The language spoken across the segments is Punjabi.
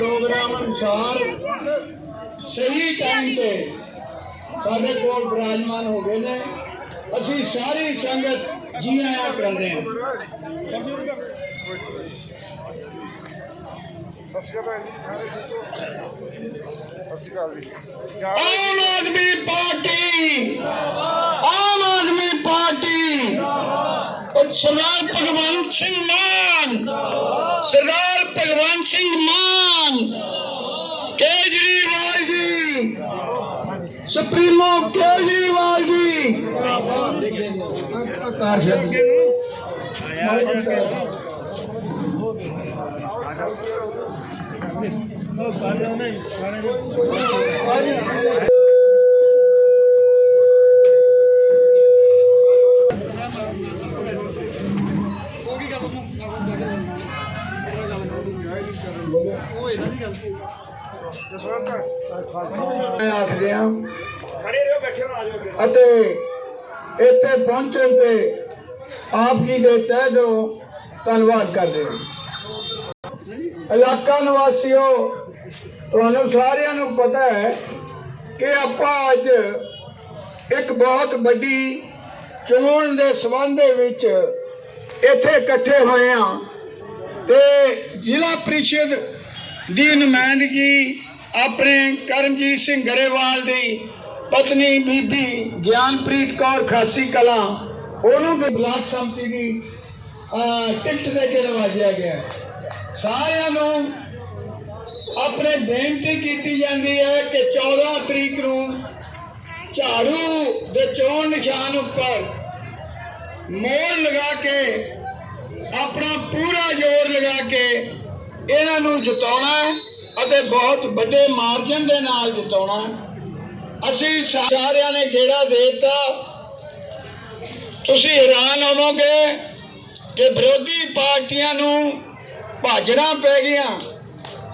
ਪ੍ਰੋਗਰਾਮ ਅਨੁਸਾਰ ਸਹੀ ਟਾਈਮ ਤੇ ਸਾਡੇ ਕੋਲ ਬਿਰਾਜਮਾਨ ਹੋ ਗਏ ਨੇ। ਅਸੀਂ ਸਾਰੀ ਸੰਗਤ ਜੀ ਆਇਆਂ ਕਰਦੇ ਹਾਂ। ਆਮ ਆਦਮੀ ਪਾਰਟੀ। ਔਰ ਸਰਦਾਰ ਭਗਵੰਤ ਸਿੰਘ ਮਾਨ। ਸਰਦਾਰ ਭਗਵੰਤ ਸਿੰਘ ਮਾਨ। ਕੇਜਰੀਵਾਲ ਜੀ। ਸੁਪਰੀਮੋ ਕੇਜਰੀਵਾਲ ਜੀ। ਆਕਾਸ਼ ਜੀ ਮੈਂ ਆਖਦੇ ਹਾਂ। ਖੜੇ ਰਹੋ ਬੈਠੇ ਹੋ ਆ ਜਾਓ ਅਤੇ ਇੱਥੇ ਪਹੁੰਚਣ ਤੇ ਆਪ ਜੀ ਦੇ ਤਹਿ ਦਿਲੋਂ ਧੰਨਵਾਦ ਕਰਦੇ ਹਾਂ। ਇਲਾਕਾ ਨਿਵਾਸੀਓ ਤੁਹਾਨੂੰ ਸਾਰਿਆਂ ਨੂੰ ਪਤਾ ਹੈ ਕਿ ਆਪਾਂ ਅੱਜ ਇੱਕ ਬਹੁਤ ਵੱਡੀ ਚੋਣ ਦੇ ਸਬੰਧ ਦੇ ਵਿੱਚ ਇੱਥੇ ਇਕੱਠੇ ਹੋਏ ਹਾਂ ਤੇ ਜ਼ਿਲ੍ਹਾ ਪ੍ਰੀਸ਼ਦ ਦੀ ਨੁਮਾਇੰਦਗੀ ਆਪਣੇ ਕਰਮਜੀਤ ਸਿੰਘ ਗਰੇਵਾਲ ਦੀ ਪਤਨੀ ਬੀਬੀ ਗਿਆਨਪ੍ਰੀਤ ਕੌਰ ਖਾਸੀ ਕਲਾਂ, ਉਹਨੂੰ ਵੀ ਬਲਾਕ ਸੰਮਤੀ ਦੀ ਟਿਕਟ ਦੇ ਕੇ ਨਵਾਜਿਆ ਗਿਆ। ਸਾਰਿਆਂ ਨੂੰ ਆਪਣੇ ਬੇਨਤੀ ਕੀਤੀ ਜਾਂਦੀ ਹੈ ਕਿ 14 ਤਰੀਕ ਨੂੰ ਝਾੜੂ ਦੇ ਚੋਣ ਨਿਸ਼ਾਨ ਉੱਪਰ ਮੋਹਰ ਲਗਾ ਕੇ, ਆਪਣਾ ਪੂਰਾ ਜ਼ੋਰ ਲਗਾ ਕੇ ਇਹਨਾਂ ਨੂੰ ਜਿਤਾਉਣਾ ਅਤੇ ਬਹੁਤ ਵੱਡੇ ਮਾਰਜਨ ਦੇ ਨਾਲ ਜਿਤਾਉਣਾ ਅਸੀਂ ਸਾਰਿਆਂ ਨੇ ਗੇੜਾ ਦੇ ਦਿੱਤਾ? ਤੁਸੀਂ ਹੈਰਾਨ ਹੋਵੋਗੇ ਕਿ ਵਿਰੋਧੀ ਪਾਰਟੀਆਂ ਨੂੰ ਭਾਜਣਾ ਪੈ ਗਿਆ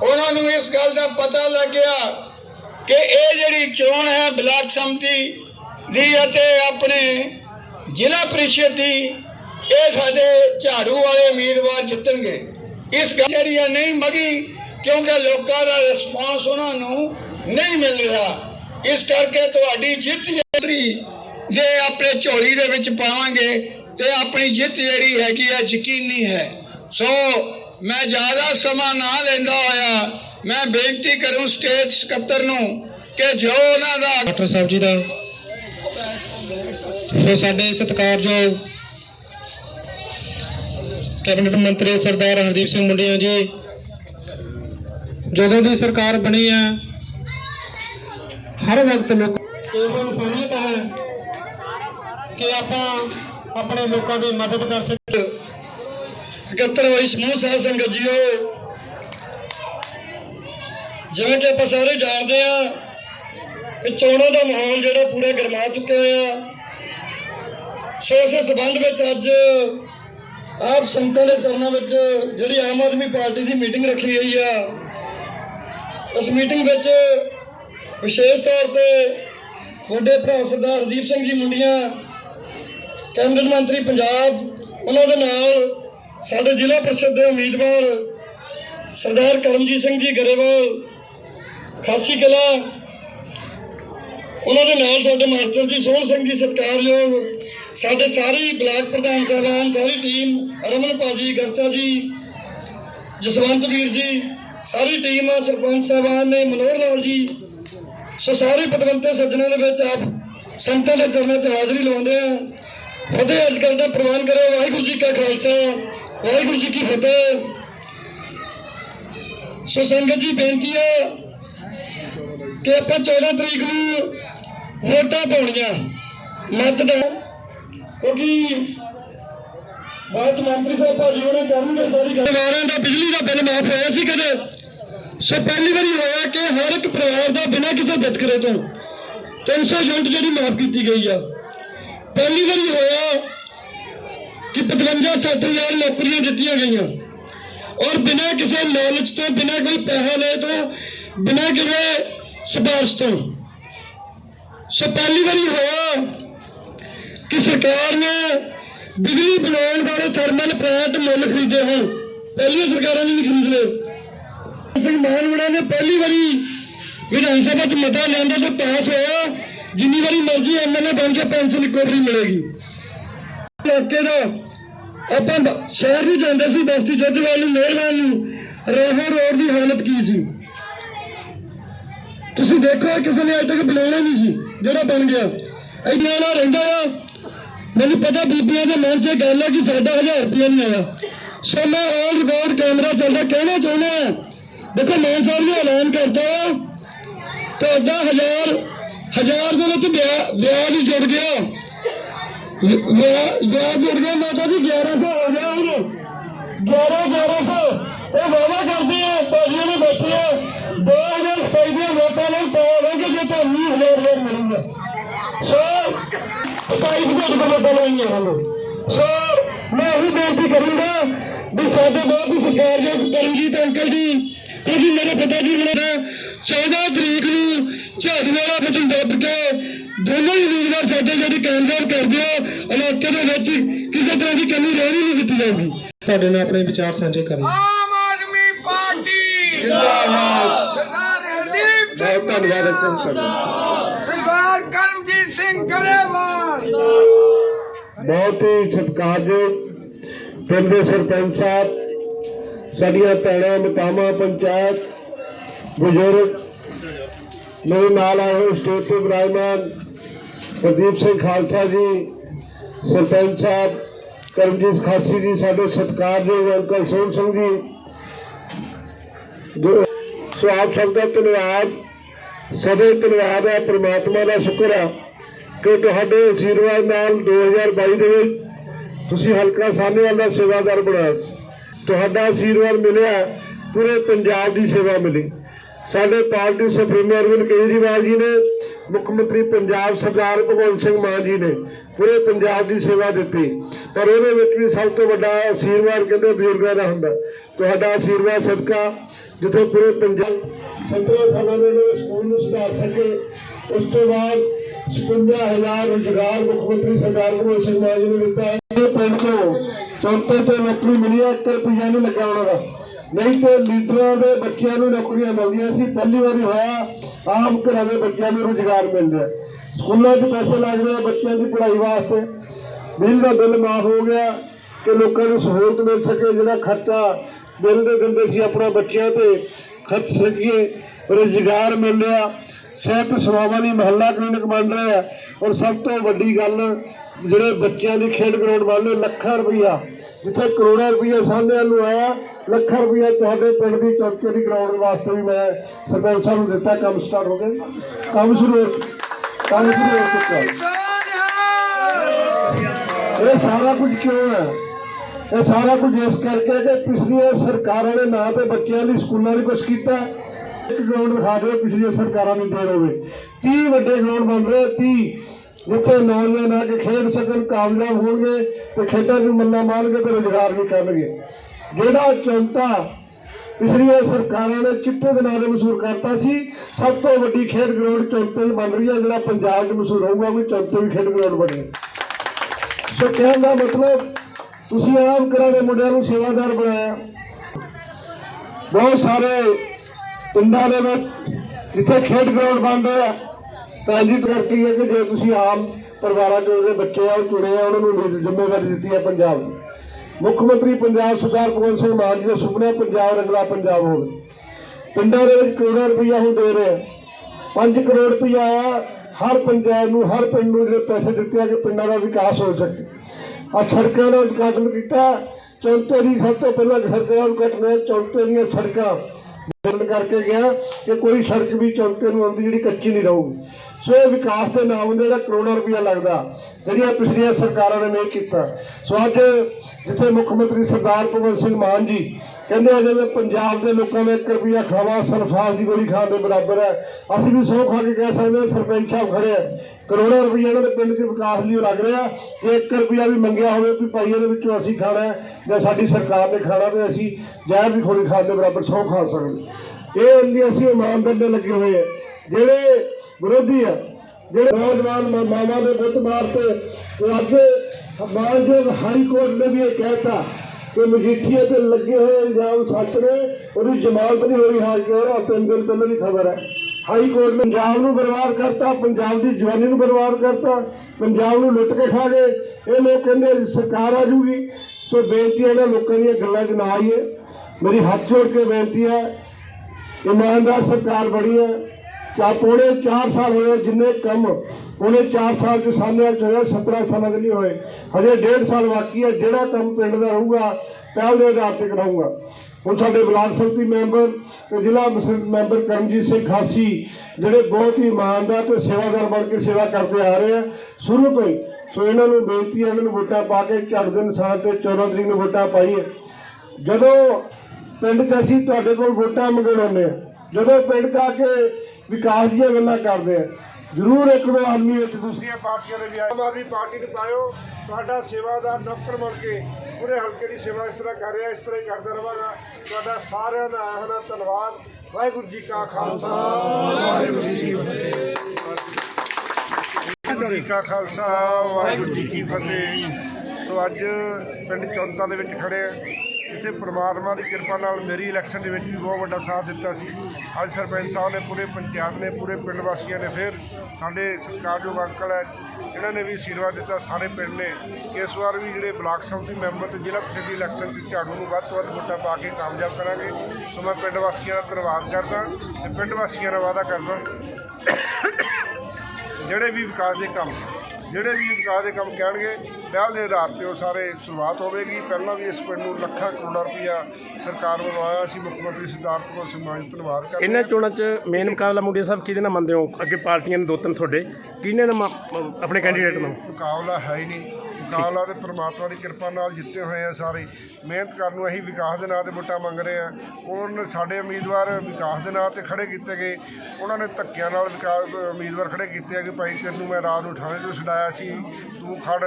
ਉਹਨਾਂ ਨੂੰ ਇਸ ਗੱਲ ਦਾ ਪਤਾ ਲੱਗਿਆ ਕਿ ਇਹ ਜਿਹੜੀ ਚੋਣ ਹੈ ਬਲਾਕ ਸੰਮਤੀ ਦੀ ਅਤੇ ਆਪਣੇ ਜ਼ਿਲ੍ਹਾ ਪ੍ਰੀਸ਼ਦ ਦੀ, ਇਹ ਸਾਡੇ ਝਾੜੂ ਵਾਲੇ ਉਮੀਦਵਾਰ ਜਿੱਤਣਗੇ। ਇਸ ਗੱਲ ਜਿਹੜੀ ਹੈ ਨਹੀਂ ਮਗੀ, ਕਿਉਂਕਿ ਲੋਕਾਂ ਦਾ ਰਿਸਪਾਂਸ ਉਹਨਾਂ ਨੂੰ ਨਹੀਂ ਮਿਲ ਰਿਹਾ। ਇਸ ਕਰਕੇ ਤੁਹਾਡੀ ਜਿੱਤ ਜਿਹੜੀ ਜੇ ਆਪਣੇ ਝੋਲੀ ਦੇ ਵਿੱਚ ਪਾਵਾਂਗੇ, ਤੇ ਆਪਣੀ ਜਿੱਤ ਜਿਹੜੀ ਹੈਗੀ ਹੈ ਯਕੀਨੀ ਹੈ। ਸੋ ਮੈਂ ਜ਼ਿਆਦਾ ਸਮਾਂ ਨਾ ਲੈਂਦਾ ਹੋਇਆ, ਮੈਂ ਬੇਨਤੀ ਕਰੂੰ ਸਟੇਟ ਸਕੱਤਰ ਨੂੰ ਕਿ ਜੋ ਉਹਨਾਂ ਦਾ ਡਾਕਟਰ ਸਾਹਿਬ ਜੀ ਦਾ ਸੋ ਸਾਡੇ ਸਤਿਕਾਰਯੋਗ ਕੈਬਨਿਟ ਮੰਤਰੀ ਸਰਦਾਰ ਹਰਦੀਪ ਸਿੰਘ ਮੁੰਡਿਆ ਜੀ, ਜਦੋਂ ਦੀ ਸਰਕਾਰ ਬਣੀ ਹੈ ਹਰ ਵਕਤ ਲੋਕ ਕੇਵਲ ਇਨਸਾਨੀਅਤ ਹੈ ਕਿ ਆਪਾਂ ਆਪਣੇ ਲੋਕਾਂ ਦੀ ਮਦਦ ਕਰ ਸਕੀਏ। 71 ਵਾਰੀ ਸਮੂਹ ਸਾਧ ਸੰਗਤ ਜੀਓ, ਜਿਵੇਂ ਕਿ ਆਪਾਂ ਸਾਰੇ ਜਾਣਦੇ ਆ ਕਿ ਚੋਣਾਂ ਦਾ ਮਾਹੌਲ ਜਿਹੜਾ ਪੂਰਾ ਗਰਮਾ ਚੁੱਕਿਆ ਆ। ਸੋ ਇਸ ਸਬੰਧ ਵਿੱਚ ਅੱਜ ਆਪ ਸੰਤਾਂ ਦੇ ਚਰਨਾਂ ਵਿੱਚ ਜਿਹੜੀ ਆਮ ਆਦਮੀ ਪਾਰਟੀ ਦੀ ਮੀਟਿੰਗ ਰੱਖੀ ਗਈ ਆ, ਉਸ ਮੀਟਿੰਗ ਵਿੱਚ ਵਿਸ਼ੇਸ਼ ਤੌਰ ਤੇ ਵੱਡੇ ਭਰਾ ਸਰਦਾਰ ਹਰਦੀਪ ਸਿੰਘ ਜੀ ਮੁੰਡੀਆਂ, ਕੈਬਨਿਟ ਮੰਤਰੀ ਪੰਜਾਬ, ਉਹਨਾਂ ਦੇ ਨਾਲ ਸਾਡੇ ਜ਼ਿਲ੍ਹਾ ਪ੍ਰੀਸ਼ਦ ਦੇ ਉਮੀਦਵਾਰ ਸਰਦਾਰ ਕਰਮਜੀਤ ਸਿੰਘ ਜੀ ਗਰੇਵਾਲ, ਖਾਸੀ ਕਲਾ ਉਹਨਾਂ ਦੇ ਨਾਲ ਸਾਡੇ ਮਾਸਟਰ ਜੀ ਸੋਹਣ ਸਿੰਘ ਜੀ, ਸਤਿਕਾਰਯੋਗ ਸਾਡੇ ਸਾਰੀ ਬਲਾਕ ਪ੍ਰਧਾਨ ਸਾਹਿਬਾਨ, ਸਾਰੀ ਟੀਮ, ਰਮਨ ਭਾਜੀ, ਗਰਚਾ ਜੀ, ਜਸਵੰਤ ਵੀਰ ਜੀ, ਸਾਰੀ ਟੀਮ ਆ, ਸਰਪੰਚ ਸਾਹਿਬਾਨ ਨੇ, ਮਨੋਹਰ ਲਾਲ ਜੀ। ਸੋ ਸਾਰੇ ਪਤਵੰਤੇ ਸੱਜਣਾਂ ਦੇ ਵਿੱਚ ਆਪ ਸੰਤਾਂ ਦੇ ਚਰਨਾਂ 'ਚ ਹਾਜ਼ਰੀ ਲਵਾਉਂਦੇ ਆ। ਫਤਿਹ ਅੱਜ ਕੱਲ੍ਹ ਦਾ ਪ੍ਰਵਾਨ ਕਰੋ ਵਾਹਿਗੁਰੂ ਜੀ ਕਾ ਖਾਲਸਾ, ਵਾਹਿਗੁਰੂ ਜੀ ਕੀ ਫਤਿਹ। ਸੋ ਸੰਗਤ ਜੀ, ਬੇਨਤੀ ਹੈ ਕਿ ਆਪਾਂ 14 ਤਰੀਕ ਨੂੰ ਵੋਟਾਂ ਪਾਉਣੀਆਂ। ਮਤ ਮਤਦਾਨ ਕਿਉਂਕਿ ਬਾਤ ਮੰਤਰੀ ਸਾਹਿਬ ਭਾਜੀ ਉਹਨੇ ਕਰਨਗੇ ਸਾਰੀ ਗੱਲ। ਪਰਿਵਾਰਾਂ ਦਾ ਬਿਜਲੀ ਦਾ ਬਿੱਲ ਮਾਫ ਹੋਇਆ ਸੀ ਕਦੇ? ਸੋ ਪਹਿਲੀ ਵਾਰੀ ਹੋਇਆ ਕਿ ਹਰ ਇੱਕ ਪਰਿਵਾਰ ਦਾ ਬਿਨਾਂ ਕਿਸੇ ਦਤਕਰੇ ਤੋਂ 300 ਯੂਨਿਟ ਜਿਹੜੀ ਮਾਫ ਕੀਤੀ ਗਈ ਆ। ਪਹਿਲੀ ਵਾਰੀ ਹੋਇਆ ਕਿ 55 60 ਹਜ਼ਾਰ ਨੌਕਰੀਆਂ ਦਿੱਤੀਆਂ ਗਈਆਂ। ਔਰ ਬਿਨਾਂ ਕਿਸੇ ਲਾਲਚ ਤੋਂ, ਬਿਨਾਂ ਕੋਈ ਪੈਸਾ ਲਏ ਤੋਂ, ਬਿਨਾਂ ਕਿਸੇ ਸਿਫਾਰਸ਼ ਤੋਂ। ਸੋ ਪਹਿਲੀ ਵਾਰੀ ਹੋਇਆ ਕਿ ਸਰਕਾਰ ਨੇ ਬਿਜਲੀ ਬਣਾਉਣ ਵਾਲੇ ਥਰਮਲ ਪਲਾਂਟ ਮੁੱਲ ਖਰੀਦੇ ਹਨ ਪਹਿਲੀਆਂ ਸਰਕਾਰਾਂ ਨੇ ਨਹੀਂ ਖਰੀਦ ਲਏ ਸਿੰਘ ਮਾਨਵੜਾ ਨੇ ਪਹਿਲੀ ਵਾਰੀ ਵਿਧਾਨ ਸਭਾ ਚ ਮਤਾ ਲਿਆਂਦਾ ਜੋ ਪਾਸ ਹੋਇਆ, ਜਿੰਨੀ ਵਾਰੀ ਮਰਜ਼ੀ ਐਮਐਲਏ ਬਣ ਕੇ ਪੈਨਸ਼ਨ ਇੱਕੋ ਵਾਰੀ ਮਿਲੇਗੀ। ਇਲਾਕੇ ਦਾ ਆਪਾਂ ਸ਼ਹਿਰ ਨੂੰ ਜਾਂਦੇ ਸੀ, ਬਸਤੀ ਜੱਜਵਾਲ ਨੂੰ, ਮਿਹਰਬਾਨ ਨੂੰ, ਰਾਹੋਂ ਰੋਡ ਦੀ ਹਾਲਤ ਕੀ ਸੀ? ਤੁਸੀਂ ਦੇਖੋ, ਕਿਸੇ ਨੇ ਅਜੇ ਤੱਕ ਬੁਲਾਉਣਾ ਨਹੀਂ ਸੀ। ਜਿਹੜਾ ਬਣ ਗਿਆ। ਇੰਨਾ ਨਾਲ ਰਹਿੰਦਾ ਆ। ਮੈਨੂੰ ਪਤਾ ਬੀਬੀਆਂ ਦੇ ਮਨ 'ਚ ਇਹ ਗੱਲ ਹੈ ਕਿ ਸਾਡਾ 1000 ਰੁਪਇਆ ਨਹੀਂ ਆਇਆ। ਸੋ ਮੈਂ ਔਨ ਰਿਕਾਰਡ ਕੈਮਰਾ ਚੱਲਦਾ ਕਹਿਣਾ ਚਾਹੁੰਦਾ ਹਾਂ ਦੇਖੋ ਮਾਨ ਸਾਹਿਬ ਨੇ ਐਲਾਨ ਕਰਦਾ ਆ। ਤੁਹਾਡਾ ਹਜ਼ਾਰ ਹਜ਼ਾਰ ਦੇ ਵਿੱਚ ਵਿਆਹ ਵਿਆਹ ਜੁੜ ਗਿਆ। ਵਿਆਹ ਵਿਆਹ ਜੁੜ ਗਿਆ। ਮਾਤਾ ਜੀ 1100 ਹੋ ਗਿਆ ਹੁਣ। 11 1100 ਇਹ ਵਾਵਾ ਕਰਦੇ ਆ। ਵਿੱਚ ਵੋਟਾਂ ਲਾਈਆਂ ਹਨ ਸੋ ਮੈਂ ਇਹੀ ਬੇਨਤੀ ਕਰੂੰਗਾ ਵੀ ਸਾਡੇ ਬਹੁਤ ਹੀ ਸਰਕਾਰ ਜੋ ਕਰਮਜੀਤ ਅੰਕਲ ਜੀ ਕਿਉਂਕਿ ਮੇਰੇ ਪਿਤਾ ਜੀ ਨੇ 14 ਤਰੀਕ ਨੂੰ ਝਾੜੂ ਵਾਲਾ ਬਟਨ ਦੱਬ ਕੇ ਦੋਨੋਂ ਹੀ ਉਮੀਦਵਾਰ ਸਾਡੇ ਜਿਹੜੀ ਕਾਮਯਾਬ ਕਰਦੇ ਆ ਇਲਾਕੇ ਦੇ ਵਿੱਚ ਕਿਸੇ ਤਰ੍ਹਾਂ ਦੀ ਕਮੀ ਰਹਿਣੀ ਨਹੀਂ ਦਿੱਤੀ ਜਾਊਗੀ ਤੁਹਾਡੇ ਨਾਲ ਆਪਣੇ ਵਿਚਾਰ ਸਾਂਝੇ ਕਰਨਾ। ਆਮ ਆਦਮੀ ਪਾਰਟੀ ਜਿੰਦਾਬਾਦ। ਸਰਦਾਰ ਹਰਦੀਪ ਬਹੁਤ ਧੰਨਵਾਦ ਅੰਕਲ ਤੁਹਾਡਾ ਸਿੰਘ ਗਰੇਵਾਲ। ਬਹੁਤ ਹੀ ਸਤਿਕਾਰਯੋਗ ਪਿੰਡ ਦੇ ਸਰਪੰਚ ਸਾਹਿਬ, ਸਾਡੀਆਂ ਭੈਣਾਂ ਮਤਾਮਾ ਪੰਚਾਇਤ, ਬਜ਼ੁਰਗ, ਮੇਰੇ ਨਾਲ ਆਏ ਹੋਏ ਸਟੇਟ ਤੋਂ ਵਿਰਾਜਮਾਨ ਪ੍ਰਦੀਪ ਸਿੰਘ ਖਾਲਸਾ ਜੀ, ਸਰਪੰਚ ਸਾਹਿਬ, ਕਰਮਜੀਤ ਖਾਸੀ ਜੀ, ਸਾਡੇ ਸਤਿਕਾਰਯੋਗ ਅੰਕਲ ਸੋਹਣ ਸਿੰਘ ਜੀ। ਸੋ ਆਪ ਸਭ ਦਾ ਧੰਨਵਾਦ, ਸਦੇ ਧੰਨਵਾਦ ਹੈ, ਪ੍ਰਮਾਤਮਾ ਦਾ ਸ਼ੁਕਰ ਹੈ। ਕਿ ਤੁਹਾਡੇ ਆਸ਼ੀਰਵਾਦ ਨਾਲ 2022 ਦੇ ਵਿੱਚ ਤੁਸੀਂ ਹਲਕਾ ਸਾਹਨੇਵਾਲ ਦਾ ਸੇਵਾਦਾਰ ਬਣਾਇਆ ਤੁਹਾਡਾ ਆਸ਼ੀਰਵਾਦ ਮਿਲਿਆ, ਪੂਰੇ ਪੰਜਾਬ ਦੀ ਸੇਵਾ ਮਿਲੀ। ਸਾਡੇ ਪਾਰਟੀ ਸੁਪਰੀਮੋ ਅਰਵਿੰਦ ਕੇਜਰੀਵਾਲ ਜੀ ਨੇ, ਮੁੱਖ ਮੰਤਰੀ ਪੰਜਾਬ ਸਰਦਾਰ ਭਗਵੰਤ ਸਿੰਘ ਮਾਨ ਜੀ ਨੇ ਪੂਰੇ ਪੰਜਾਬ ਦੀ ਸੇਵਾ ਦਿੱਤੀ। ਪਰ ਉਹਦੇ ਵਿੱਚ ਵੀ ਸਭ ਤੋਂ ਵੱਡਾ ਆਸ਼ੀਰਵਾਦ ਕਹਿੰਦੇ ਬਜ਼ੁਰਗਾਂ ਦਾ ਹੁੰਦਾ। ਤੁਹਾਡਾ ਆਸ਼ੀਰਵਾਦ ਸਦਕਾ, ਜਿੱਥੇ ਪੂਰੇ ਪੰਜਾਬ 17 ਸਾਲਾਂ ਦੇ ਸਕੂਲ ਨੂੰ ਸੁਧਾਰ ਸਕੇ, ਉਸ ਤੋਂ ਬਾਅਦ 56000 ਰੁਜ਼ਗਾਰ ਮੁੱਖ ਮੰਤਰੀ ਸਰਕਾਰ ਨੂੰ ਇਸ ਮਾਨ ਜੀ ਦਿੱਤਾ ਇਹ ਪਿੰਡ ਤੋਂ ਚੌਥੇ ਤੇ ਨੌਕਰੀ ਮਿਲੀ ਹੈ 1 ਰੁਪਈਆ ਨਹੀਂ ਲੱਗਾ ਉਹਨਾਂ ਦਾ। ਨਹੀਂ ਤੇ ਲੀਡਰਾਂ ਦੇ ਬੱਚਿਆਂ ਨੂੰ ਨੌਕਰੀਆਂ ਮਿਲਦੀਆਂ ਸੀ। ਪਹਿਲੀ ਵਾਰੀ ਹੋਇਆ, ਆਮ ਘਰਾਂ ਦੇ ਬੱਚਿਆਂ ਨੂੰ ਰੁਜ਼ਗਾਰ ਮਿਲ ਰਿਹਾ। ਸਕੂਲਾਂ 'ਚ ਪੈਸੇ ਲੱਗ ਰਹੇ ਆ ਬੱਚਿਆਂ ਦੀ ਪੜ੍ਹਾਈ ਵਾਸਤੇ। ਬਿੱਲ ਦਾ ਬਿੱਲ ਮਾਫ ਹੋ ਗਿਆ ਕਿ ਲੋਕਾਂ ਨੂੰ ਸਹੂਲਤ ਮਿਲ ਸਕੇ। ਜਿਹੜਾ ਖਰਚਾ ਬਿੱਲ ਦੇ ਦਿੰਦੇ ਸੀ, ਆਪਣਾ ਬੱਚਿਆਂ ਤੇ ਖਰਚ ਸਕੀਏ, ਰੁਜ਼ਗਾਰ ਮਿਲ ਰਿਹਾ। ਸਿਹਤ ਸੇਵਾਵਾਂ ਲਈ ਮਹੱਲਾ ਕਲੀਨਿਕ ਬਣ ਰਹੇ ਆ ਔਰ ਸਭ ਤੋਂ ਵੱਡੀ ਗੱਲ, ਜਿਹੜੇ ਬੱਚਿਆਂ ਦੀ ਖੇਡ ਗਰਾਊਂਡ ਬਣ ਰਹੇ ਲੱਖਾਂ ਰੁਪਈਆ। ਜਿੱਥੇ ਕਰੋੜਾਂ ਰੁਪਈਆ ਸਾਹਮਣੇ ਨੂੰ ਆਇਆ, ਲੱਖਾਂ ਰੁਪਈਆ ਤੁਹਾਡੇ ਪਿੰਡ ਦੀ ਚੌਕੇ ਦੀ ਗਰਾਊਂਡ ਵਾਸਤੇ ਵੀ ਮੈਂ ਸਰਪੰਚ ਸਾਹਿਬ ਨੂੰ ਦਿੱਤਾ, ਕੰਮ ਸਟਾਰਟ ਹੋ ਗਿਆ ਕੰਮ ਸ਼ੁਰੂ ਕੰਮ ਸ਼ੁਰੂ ਹੋ ਚੁੱਕਾ ਇਹ ਸਾਰਾ ਕੁਝ ਕਿਉਂ ਹੈ? ਇਹ ਸਾਰਾ ਕੁਝ ਇਸ ਕਰਕੇ ਕਿ ਪਿਛਲੀਆਂ ਸਰਕਾਰਾਂ ਨੇ ਨਾ ਤੇ ਬੱਚਿਆਂ ਲਈ ਸਕੂਲਾਂ ਲਈ ਕੁਝ ਕੀਤਾ ਗਰਾਊਂਡ ਦਿਖਾ ਦਿਓ ਪਿਛਲੀਆਂ ਸਰਕਾਰਾਂ ਨੂੰ ਦੇਣ ਹੋਵੇ। 30 ਵੱਡੇ ਗਰਾਊਂਡ ਬਣ ਰਹੇ 30 ਜਿੱਥੇ ਨੌਜਵਾਨ ਆ ਕੇ ਖੇਡ ਸਕਣ, ਕਾਮਯਾਬ ਹੋਣਗੇ ਤੇ ਖੇਡਾਂ ਨੂੰ ਮੱਲਾ ਮਾਰਨਗੇ ਤੇ ਰੁਜ਼ਗਾਰ ਵੀ ਕਰਨਗੇ। ਜਿਹੜਾ ਚੌਂਤਾ ਪਿਛਲੀਆਂ ਸਰਕਾਰਾਂ ਨੇ ਚਿੱਟੇ ਦੇ ਨਾਲ ਤੇ ਮਸ਼ਹੂਰ ਕਰਤਾ ਸੀ, ਸਭ ਤੋਂ ਵੱਡੀ ਖੇਡ ਗਰਾਊਂਡ ਚੌਂਤੇ ਹੀ ਬਣ ਰਹੀ ਹੈ, ਜਿਹੜਾ ਪੰਜਾਬ 'ਚ ਮਸ਼ਹੂਰ ਹੋਊਗਾ ਵੀ ਚੌਂਤੇ ਵੀ ਖੇਡ ਗਰਾਊਂਡ ਬਣੇ। ਸੋ ਕਹਿਣ ਦਾ ਮਤਲਬ, ਤੁਸੀਂ ਆਮ ਘਰਾਂ ਦੇ ਮੁੰਡਿਆਂ ਨੂੰ ਸੇਵਾਦਾਰ ਬਣਾਇਆ। ਬਹੁਤ ਸਾਰੇ ਪਿੰਡਾਂ ਦੇ ਵਿੱਚ ਜਿੱਥੇ ਖੇਡ ਗਰਾਊਂਡ ਬਣ ਰਿਹਾ ਤਾਂ ਜੀ ਤਰੱਕੀ ਹੈ ਕਿ ਜੇ ਤੁਸੀਂ ਆਮ ਪਰਿਵਾਰਾਂ ਚੋਂ ਜਿਹੜੇ ਬੱਚੇ ਆ, ਉਹ ਚੁਣੇ ਆ, ਉਹਨਾਂ ਨੂੰ ਜ਼ਿੰਮੇਵਾਰੀ ਦਿੱਤੀ ਹੈ ਪੰਜਾਬ ਨੂੰ ਮੁੱਖ ਮੰਤਰੀ ਪੰਜਾਬ ਸਰਦਾਰ ਭਗਵੰਤ ਸਿੰਘ ਮਾਨ ਜੀ ਦਾ ਸੁਪਨਾ ਪੰਜਾਬ ਰੰਗਲਾ ਪੰਜਾਬ ਹੋਵੇ। ਪਿੰਡਾਂ ਦੇ ਵਿੱਚ ਕਰੋੜਾਂ ਰੁਪਈਆ ਹੁਣ ਦੇ ਰਹੇ ਆ। 5 ਕਰੋੜ ਰੁਪਈਆ ਆਇਆ, ਹਰ ਪੰਚਾਇਤ ਨੂੰ, ਹਰ ਪਿੰਡ ਨੂੰ ਜਿਹੜੇ ਪੈਸੇ ਦਿੱਤੇ ਆ ਕਿ ਪਿੰਡਾਂ ਦਾ ਵਿਕਾਸ ਹੋ ਸਕੇ। ਆ ਸੜਕਾਂ ਦਾ ਉਦਘਾਟਨ ਕੀਤਾ, ਚੌਂਤੇ ਦੀ ਸਭ ਤੋਂ ਪਹਿਲਾਂ ਸੜਕਾਂ ਦਾ ਉਦਘਾਟਨ ਹੋਇਆ, ਚੌਂਤੇ ਦੀਆਂ ਸੜਕਾਂ ਬੰਦ ਕਰਕੇ ਗਿਆ ਕਿ ਕੋਈ ਸੜਕ ਵੀ ਚੌਂਤੇ ਨੂੰ ਆਉਂਦੀ ਜਿਹੜੀ ਕੱਚੀ ਨਹੀਂ ਰਹੂਗੀ। ਸੋ ਇਹ ਵਿਕਾਸ ਦੇ ਨਾਮ ਦੇ ਜਿਹੜਾ ਕਰੋੜਾਂ ਰੁਪਇਆ ਲੱਗਦਾ, ਜਿਹੜੀਆਂ ਪਿਛਲੀਆਂ ਸਰਕਾਰਾਂ ਨੇ ਨਹੀਂ ਕੀਤਾ। ਸੋ ਅੱਜ ਜਿੱਥੇ ਮੁੱਖ ਮੰਤਰੀ ਸਰਦਾਰ ਭਗਵੰਤ ਸਿੰਘ ਮਾਨ ਜੀ ਕਹਿੰਦੇ ਆ, ਜਿਵੇਂ ਪੰਜਾਬ ਦੇ ਲੋਕਾਂ ਨੇ 1 ਰੁਪਇਆ ਖਾਵਾ ਸਲਫਾਸ ਦੀ ਗੋਲੀ ਖਾਣ ਦੇ ਬਰਾਬਰ ਹੈ। ਅਸੀਂ ਵੀ ਸੌ ਖਾ ਕੇ ਕਹਿ ਸਕਦੇ ਹਾਂ, ਸਰਪੰਚ ਸਾਹਿਬ ਖੜੇ ਆ। ਕਰੋੜਾਂ ਰੁਪਈਆ ਇਹਨਾਂ ਦੇ ਪਿੰਡ 'ਚ ਵਿਕਾਸ ਲਈ ਲੱਗ ਰਿਹਾ। ਜੇ 1 ਰੁਪਇਆ ਵੀ ਮੰਗਿਆ ਹੋਵੇ, ਵੀ ਭਾਈ ਇਹਦੇ ਵਿੱਚੋਂ ਅਸੀਂ ਖਾਣਾ ਜਾਂ ਸਾਡੀ ਸਰਕਾਰ ਨੇ ਖਾਣਾ, ਤੇ ਅਸੀਂ ਜ਼ਹਿਰ ਦੀ ਗੋਲੀ ਖਾਣ ਦੇ ਬਰਾਬਰ ਸੌ ਖਾ ਸਕਦੇ ਇਹ ਹੁੰਦੀ ਅਸੀਂ ਇਮਾਨਦਾਰ ਦੇ ਲੱਗੇ ਹੋਏ ਆ। ਜਿਹੜੇ ਵਿਰੋਧੀ ਆ। ਜਿਹੜੇ ਨੌਜਵਾਨ ਮਾ- ਮਾਵਾਂ ਦੇ ਪੁੱਤ ਮਾਰਤੇ ਉਹ ਅੱਜ ਮਾਨਯੋਗ ਹਾਈ ਕੋਰਟ ਨੇ ਵੀ ਇਹ ਕਹਿਤਾ ਕਿ ਮਜੀਠੀਏ ਤੇ ਲੱਗੇ ਹੋਏ ਇਲਜ਼ਾਮ ਸੱਚ ਨੇ, ਉਹਦੀ ਜ਼ਮਾਨਤ ਨਹੀਂ ਹੋਈ ਹਾਜ਼ਰ ਔਰ ਤਿੰਨ ਦਿਨ ਪਹਿਲਾਂ ਦੀ ਖਬਰ ਹੈ। ਹਾਈ ਕੋਰਟ ਨੇ ਪੰਜਾਬ ਨੂੰ ਬਰਬਾਦ ਕਰਤਾ, ਪੰਜਾਬ ਦੀ ਜਵਾਨੀ ਨੂੰ ਬਰਬਾਦ ਕਰਤਾ, ਪੰਜਾਬ ਨੂੰ ਲੁੱਟ ਕੇ ਖਾ ਗਏ। ਇਹ ਲੋਕ ਕਹਿੰਦੇ ਸਰਕਾਰ ਆ ਜੂਗੀ ਸੋ ਬੇਨਤੀ ਹੈ ਇਹਨਾਂ ਲੋਕਾਂ ਦੀਆਂ ਗੱਲਾਂ 'ਚ ਨਾ ਆਈਏ। ਮੇਰੀ ਹੱਥ ਜੋੜ ਕੇ ਬੇਨਤੀ ਹੈ, ਇਮਾਨਦਾਰ ਸਰਕਾਰ ਬਣੀ ਹੈ। ਚਾ ਪੌਣੇ 4 ਸਾਲ ਹੋਏ ਜਿੰਨੇ ਕੰਮ ਉਹਨੇ 4 ਸਾਲ ਚ ਸਾਹਮਣੇ ਚ ਹੋਇਆ 17 ਸਾਲਾਂ ਦੇ ਨਹੀਂ ਹੋਏ, ਹਜੇ 1.5 ਸਾਲ ਬਾਕੀ ਹੈ, ਜਿਹੜਾ ਕੰਮ ਪਿੰਡ ਦਾ ਰਹੂਗਾ ਪਹਿਲ ਦੇ ਆਧਾਰ ਤੇ ਕਰਾਊਗਾ। ਹੁਣ ਸਾਡੇ ਬਲਾਕ ਸੰਮਤੀ ਮੈਂਬਰ ਤੇ ਜ਼ਿਲ੍ਹਾ ਮੈਂਬਰ ਕਰਮਜੀਤ ਸਿੰਘ ਖਾਸੀ, ਜਿਹੜੇ ਬਹੁਤ ਹੀ ਇਮਾਨਦਾਰ ਤੇ ਸੇਵਾਦਾਰ ਬਣ ਕੇ ਸੇਵਾ ਕਰਦੇ ਆ ਰਹੇ ਆ, ਸ਼ੁਰੂ ਤੋਂ ਹੀ। ਸੋ ਇਹਨਾਂ ਨੂੰ ਬੇਨਤੀ ਹੈ, ਇਹਨਾਂ ਨੂੰ ਵੋਟਾਂ ਪਾ ਕੇ ਝੜ ਦੇ ਨਿਸ਼ਾਨ ਤੇ 14 ਤਰੀਕ ਨੂੰ ਵੋਟਾਂ ਪਾਈਏ। ਜਦੋਂ ਪਿੰਡ 'ਚ ਅਸੀਂ ਤੁਹਾਡੇ ਕੋਲ ਵੋਟਾਂ ਮੰਗਣ ਆਉਂਦੇ ਆ ਜਦੋਂ ਪਿੰਡ 'ਚ ਆ ਕੇ ਵਿਕਾਸ ਦੀਆਂ ਗੱਲਾਂ ਕਰਦੇ ਆ। ਜ਼ਰੂਰ ਇੱਕ ਦੋ ਆਦਮੀ ਵਿੱਚ ਦੂਸਰੀਆਂ ਪਾਰਟੀਆਂ ਦੇ ਵੀ ਆਮ ਆਦਮੀ ਪਾਰਟੀ ਨੂੰ ਪਾਇਓ। ਤੁਹਾਡਾ ਸੇਵਾਦਾਰ ਨੌਕਰ ਬਣ ਕੇ ਪੂਰੇ ਹਲਕੇ ਦੀ ਸੇਵਾ ਇਸ ਤਰ੍ਹਾਂ ਕਰ ਰਿਹਾ ਇਸ ਤਰ੍ਹਾਂ ਹੀ ਕਰਦਾ ਰਵਾਂਗਾ। ਤੁਹਾਡਾ ਸਾਰਿਆਂ ਦਾ ਆਹਨਾ ਧੰਨਵਾਦ। ਵਾਹਿਗੁਰੂ ਜੀ ਕਾ ਖਾਲਸਾ। ਵਾਹਿਗੁਰੂ ਜੀ ਕੀ ਫਤਿਹ। ਵਾਹਿਗੁਰੂ ਜੀ ਕਾ ਖਾਲਸਾ ਵਾਹਿਗੁਰੂ ਜੀ ਕੀ ਫਤਿਹ। ਸੋ ਅੱਜ ਪਿੰਡ ਚੌਂਤਾ ਦੇ ਵਿੱਚ ਖੜੇ ਆ। ਇੱਥੇ ਪ੍ਰਮਾਤਮਾ ਦੀ ਕਿਰਪਾ ਨਾਲ ਮੇਰੀ ਇਲੈਕਸ਼ਨ ਦੇ ਵਿੱਚ ਵੀ ਬਹੁਤ ਵੱਡਾ ਸਾਥ ਦਿੱਤਾ ਸੀ। ਅੱਜ ਸਰਪੰਚ ਸਾਹਿਬ ਨੇ ਪੂਰੇ ਪੰਚਾਇਤ ਨੇ, ਪੂਰੇ ਪਿੰਡ ਵਾਸੀਆਂ ਨੇ ਫਿਰ ਸਾਡੇ ਸਤਿਕਾਰਯੋਗ ਅੰਕਲ ਹੈ, ਇਹਨਾਂ ਨੇ ਵੀ ਆਸ਼ੀਰਵਾਦ ਦਿੱਤਾ, ਸਾਰੇ ਪਿੰਡ ਨੇ। ਇਸ ਵਾਰ ਵੀ ਜਿਹੜੇ ਬਲਾਕ ਸਮਿਤੀ ਮੈਂਬਰ ਤੇ ਜ਼ਿਲ੍ਹਾ ਪ੍ਰੀਸ਼ਦ ਦੀ ਇਲੈਕਸ਼ਨ ਚ ਝਾੜੂ ਨੂੰ ਵੱਧ ਤੋਂ ਵੱਧ ਵੋਟਾਂ ਪਾ ਕੇ ਕਾਮਯਾਬ ਕਰਾਂਗੇ। ਸੋ ਮੈਂ ਪਿੰਡ ਵਾਸੀਆਂ ਦਾ ਧੰਨਵਾਦ ਕਰਦਾ ਤੇ ਪਿੰਡ ਵਾਸੀਆਂ ਦਾ ਵਾਅਦਾ ਕਰਦਾ, ਜਿਹੜੇ ਵੀ ਵਿਕਾਸ ਦੇ ਕੰਮ ਜਿਹੜੇ ਵੀ ਵਿਕਾਸ ਦੇ ਕੰਮ ਕਹਿਣਗੇ ਪਹਿਲ ਦੇ ਆਧਾਰ ਤੇ ਉਹ ਸਾਰੇ ਸ਼ੁਰੂਆਤ ਹੋਵੇਗੀ। ਪਹਿਲਾਂ ਵੀ ਇਸ ਪਿੰਡ ਨੂੰ ਲੱਖਾਂ ਕਰੋੜਾਂ ਰੁਪਈਆ ਸਰਕਾਰ ਵੱਲੋਂ ਆਇਆ ਸੀ ਮੁੱਖ ਮੰਤਰੀ ਸਰਦਾਰ ਭਗਵੰਤ ਸਿੰਘ ਮਾਨ ਧੰਨਵਾਦ ਕਰਦੇ ਇਹਨਾਂ ਚੋਣਾਂ 'ਚ ਮੇਨ ਮੁਕਾਬਲਾ ਮੁੰਡੇ ਸਾਹਿਬ ਕਿਹਦੇ ਨਾਲ ਮੰਨਦੇ ਹੋ? ਅੱਗੇ ਪਾਰਟੀਆਂ ਨੇ ਦੋ ਤਿੰਨ ਤੁਹਾਡੇ। ਕਿਹਨੇ ਨਾਲ ਆਪਣੇ ਕੈਂਡੀਡੇਟ ਨੂੰ? ਮੁਕਾਬਲਾ ਹੈ ਹੀ ਨਹੀਂ। ਮੁਕਾਬਲਾ ਤੇ ਪ੍ਰਮਾਤਮਾ ਦੀ ਕਿਰਪਾ ਨਾਲ ਜਿੱਤੇ ਹੋਏ ਆ ਸਾਰੇ। ਮਿਹਨਤ ਕਰਨ ਨੂੰ ਅਸੀਂ ਵਿਕਾਸ ਦੇ ਨਾਂ ਤੇ ਵੋਟਾਂ ਮੰਗ ਰਹੇ ਆ। ਉਹਨਾਂ ਸਾਡੇ ਉਮੀਦਵਾਰ ਵਿਕਾਸ ਦੇ ਨਾਂ ਤੇ ਖੜੇ ਕੀਤੇ ਗਏ। ਉਹਨਾਂ ਨੇ ਧੱਕਿਆਂ ਨਾਲ ਵਿਕਾਸ, ਉਮੀਦਵਾਰ ਖੜੇ ਕੀਤੇ ਆ ਕਿ ਭਾਈ ਤੈਨੂੰ ਮੈਂ ਰਾਤ ਨੂੰ ਥਾਣੇ ਤੋਂ ਛਡਾਇਆ ਸੀ। ਤੂੰ ਖੜ,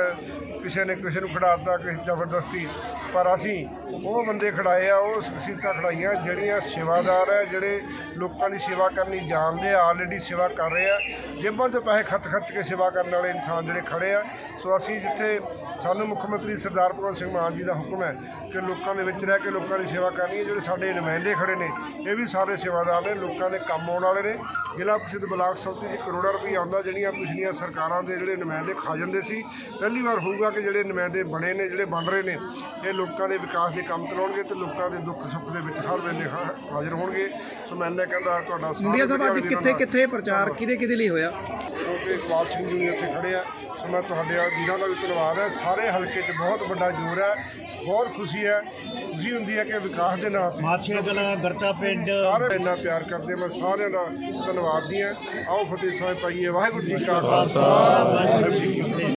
ਕਿਸੇ ਨੇ ਕਿਸੇ ਨੂੰ ਖੜਾਤਾ ਕਿਸੇ ਜ਼ਬਰਦਸਤੀ। ਪਰ ਅਸੀਂ ਉਹ ਬੰਦੇ ਖੜਾਏ ਆ, ਉਹ ਸੀਟਾਂ ਖੜਾਈਆਂ, ਜਿਹੜੀਆਂ ਸੇਵਾਦਾਰ ਹੈ ਜਿਹੜੇ ਲੋਕਾਂ ਦੀ ਸੇਵਾ ਕਰਨੀ ਜਾਣਦੇ ਆ ਆਲਰੇਡੀ ਸੇਵਾ ਕਰ ਰਹੇ ਆ। ਜੇਬਾਂ 'ਚੋਂ ਪੈਸੇ ਖਰਚ ਖਰਚ ਕੇ ਸੇਵਾ ਕਰਨ ਵਾਲੇ ਇਨਸਾਨ ਜਿਹੜੇ ਖੜੇ ਆ। ਸੋ ਅਸੀਂ ਜਿੱਥੇ ਸਾਨੂੰ ਮੁੱਖ ਮੰਤਰੀ ਸਰਦਾਰ ਭਗਵੰਤ ਸਿੰਘ ਮਾਨ ਜੀ ਦਾ ਹੁਕਮ ਹੈ ਕਿ ਲੋਕਾਂ ਦੇ ਵਿੱਚ ਰਹਿ ਕੇ ਲੋਕਾਂ ਦੀ ਸੇਵਾ ਕਰਨੀ ਹੈ। ਜਿਹੜੇ ਸਾਡੇ ਨੁਮਾਇੰਦੇ ਖੜੇ ਨੇ ਇਹ ਵੀ ਸਾਰੇ ਸੇਵਾਦਾਰ ਨੇ ਲੋਕਾਂ ਦੇ ਕੰਮ ਆਉਣ ਵਾਲੇ ਨੇ। ਜ਼ਿਲ੍ਹਾ ਪ੍ਰਸਿੱਧ ਬਲਾਕ ਸੰਮਤੀ 'ਚ ਕਰੋੜਾਂ ਰੁਪਏ ਆਉਂਦਾ ਜਿਹੜੀਆਂ ਪਿਛਲੀਆਂ ਸਰਕਾਰਾਂ ਦੇ ਜਿਹੜੇ ਨੁਮਾਇੰਦੇ ਖਾ ਜਾਂਦੇ ਸੀ। ਪਹਿਲੀ ਵਾਰ ਹੋਊਗਾ ਕਿ ਜਿਹੜੇ ਨੁਮਾਇੰਦੇ ਬਣੇ ਨੇ ਜਿਹੜੇ ਬਣ ਰਹੇ ਨੇ ਇਹ ਲੋਕਾਂ ਦੇ ਵਿਕਾਸ ਦੇ ਕੰਮ ਚਲਾਉਣਗੇ ਤੇ ਲੋਕਾਂ ਦੇ ਦੁੱਖ ਸੁੱਖ ਦੇ ਵਿੱਚ ਹਰ ਵੇਲੇ ਹਾਜ਼ਰ ਹੋਣਗੇ। ਸੋ ਮੈਂ ਕਹਿੰਦਾ ਤੁਹਾਡਾ ਸਾਰਾ ਅੱਜ ਕਿੱਥੇ ਕਿੱਥੇ ਪ੍ਰਚਾਰ ਕਿਹਦੇ ਕਿਹਦੇ ਲਈ ਹੋਇਆ? ਕਿਉਂਕਿ ਇਕਬਾਲ ਸਿੰਘ ਜੀ ਉੱਥੇ ਖੜੇ ਆ। ਸੋ ਮੈਂ ਤੁਹਾਡੇ ਆ ਵੀਰਾਂ ਦਾ ਵੀ ਧੰਨਵਾਦ ਹੈ ਸਾਰੇ ਹਲਕੇ 'ਚ ਬਹੁਤ ਵੱਡਾ ਜੋਰ ਹੈ ਬਹੁਤ ਖੁਸ਼ੀ ਹੈ ਖੁਸ਼ੀ ਹੁੰਦੀ ਹੈ ਕਿ ਵਿਕਾਸ ਦੇ ਨਾਂ ਤੇ ਮਾਛੀਆਂ ਕਲਾਂ ਗਰਚਾ ਪਿੰਡ। ਸਾਰੇ ਇੰਨਾ ਪਿਆਰ ਕਰਦੇ ਮੈਂ ਸਾਰਿਆਂ ਦਾ ਧੰਨਵਾਦ ਦੀ ਹਾਂ। ਆਓ ਫਤਿਹ ਸਾਹਿਬ ਪਾਈਏ ਵਾਹਿਗੁਰੂ ਜੀ ਕਾ ਖਾਲਸਾ ਵਾਹਿਗੁਰੂ ਜੀ ਕੀ ਫਤਿਹ।